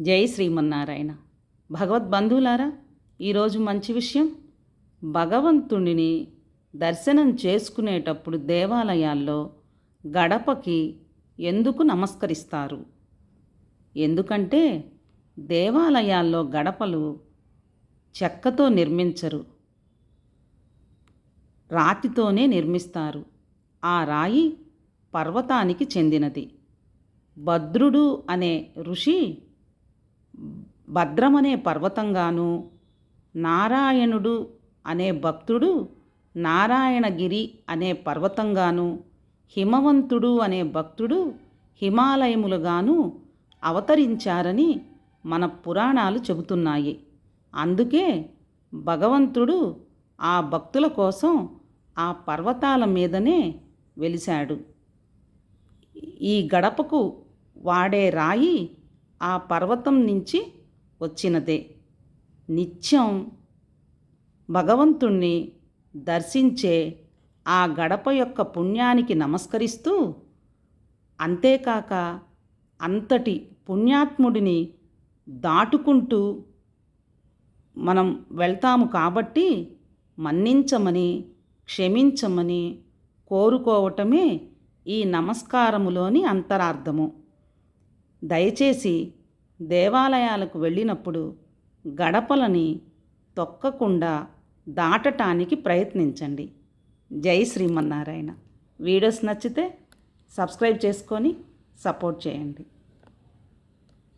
జై శ్రీమన్నారాయణ. భగవద్బంధువులారా ఈరోజు మంచి విషయం. భగవంతుడిని దర్శనం చేసుకునేటప్పుడు దేవాలయాల్లో గడపకి ఎందుకు నమస్కరిస్తారు? ఎందుకంటే దేవాలయాల్లో గడపలు చెక్కతో నిర్మించరు. రాతితోనే నిర్మిస్తారు. ఆ రాయి పర్వతానికి చెందినది. భద్రుడు అనే ఋషి భద్రమనే పర్వతంగాను నారాయణుడు అనే భక్తుడు నారాయణగిరి అనే పర్వతంగాను హిమవంతుడు అనే భక్తుడు హిమాలయములుగాను అవతరించారని మన పురాణాలు చెబుతున్నాయి. అందుకే భగవంతుడు ఆ భక్తుల కోసం ఆ పర్వతాల మీదనే వెలిశాడు. ఈ గడపకు వాడే రాయి ఆ పర్వతం నుంచి వచ్చినదే. నిత్యం భగవంతుణ్ణి దర్శించే ఆ గడప యొక్క పుణ్యానికి నమస్కరిస్తూ అంతేకాక అంతటి పుణ్యాత్ముడిని దాటుకుంటూ మనం వెళ్తాము కాబట్టి మన్నించమని క్షమించమని కోరుకోవటమే ఈ నమస్కారములోని అంతరార్థము. దయచేసి దేవాలయాలకు వెళ్ళినప్పుడు గడపలని తొక్కకుండా దాటటానికి ప్రయత్నించండి. జై శ్రీమన్నారాయణ. వీడియోస్ నచ్చితే సబ్స్క్రైబ్ చేసుకొని సపోర్ట్ చేయండి.